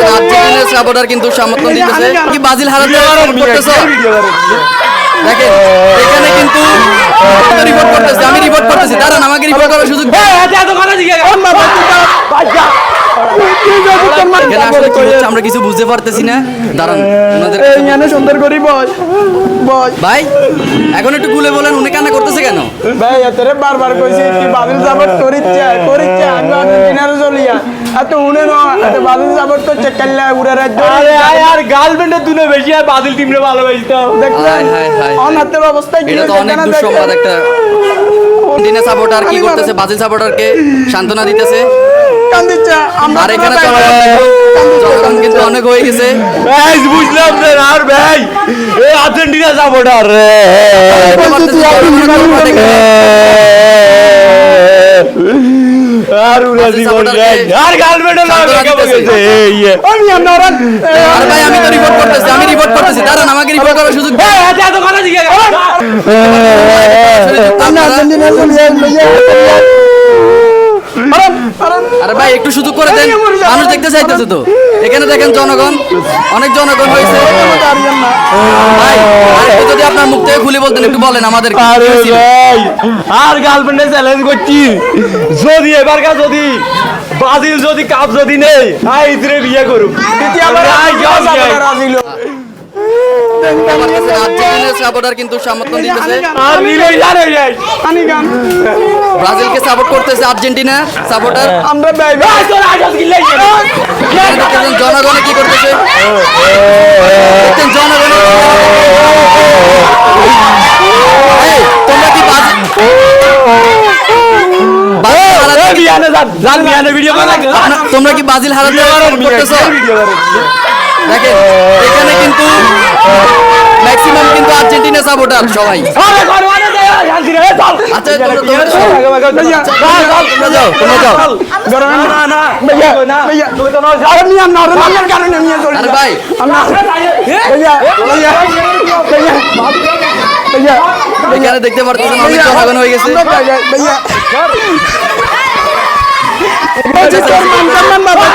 কাছে আর্জেন্টিনার সাপোর্টার কিন্তু সমর্থন দিতেছে। কি ব্রাজিল হারাতে করতেছো? দেখেন এখানে কিন্তু রিপোর্ট করতেছে আমি রিপোর্ট করতেছি। দাঁড়ান আমাকে রিপোর্ট করার সুযোগ আসলে কি হচ্ছে আমরা কিছু বুঝতে পারতেছি না। দাঁড়ান ওনাদের সুন্দর করি বস। বস। ভাই এখন একটু খুলে বলেন উনি কান্না করতেছে কেন? ভাই এতরে বারবার কইছি কি বাতিল সাপোর্ট করিচ্ছে করিচ্ছে আমি আর্জেন্টিনার চলিয়া এত উনে ন এত বাতিল সাপোর্ট করছে কাল্লা উড়ে রাজ্য আরে আর গার্লফ্রেন্ডের তুলে বেশি আর বাদল টিমরে ভালোবাসতাম দেখলেন। অন হাতের অবস্থা কি এটা তো অনেক দুঃসংবাদ একটা আর্জেন্টিনা সাপোর্টার কি করতেছে ব্রাজিল সাপোর্টারকে সান্ত্বনা দিতেছে। কান্দিচ্ছে আমরা আর এখানে জনগণ জনগণ কিন্তু অনেক হয়ে গেছে ভাই বুঝলাম রে আর ভাই এই আর্জেন্টিনা রে বুঝতে পারতেছি জনগণ আর উড়া জীবন রে। আর এই এ। আমি আমরা আর ভাই আমি তো রিপোর্ট করতেছি আমি রিপোর্ট করতেছি দাঁড়ান আমাকে রিপোর্ট করার সুযোগ দিন। এত এত কথা জিজ্ঞেস সরাসরি আমরা আপনারা। আর্জেন্টিনার চলিয়া আরে ভাই একটু সুযোগ করে দেন মানুষ দেখতে চাইতেছে তো এখানে দেখেন জনগণ অনেক জনগণ হয়েছে ভাই আরেকটু যদি আপনার মুখ থেকে খুলে বলতেন একটু বলেন আমাদের আরে গার্লফ্রেন্ডে চ্যালেঞ্জ করছি যদি এবারকার যদি ব্রাজিল যদি কাপ যদি নেই আই বিয়ে করুক আর্জেন্টিনার সাপোর্টার কিন্তু সমর্থন দিতেছে আর ব্রাজিলকে সাপোর্ট করতেছে আর্জেন্টিনা সাপোর্টার জনগণে কি করতেছে জনগণে তোমরা কি ব্রাজিল ব্রাজিল হারাতে- তোমরা কি করতেছো দেখেন এখানে কিন্তু আর্জেন্টিনা সাপোর্টার সবাই আচ্ছা তোমরা যাও তোমরা যাও আরে ভাই এখানে দেখতে পারতেছেন অনেক জনগণ হয়ে গেছে মান বাবা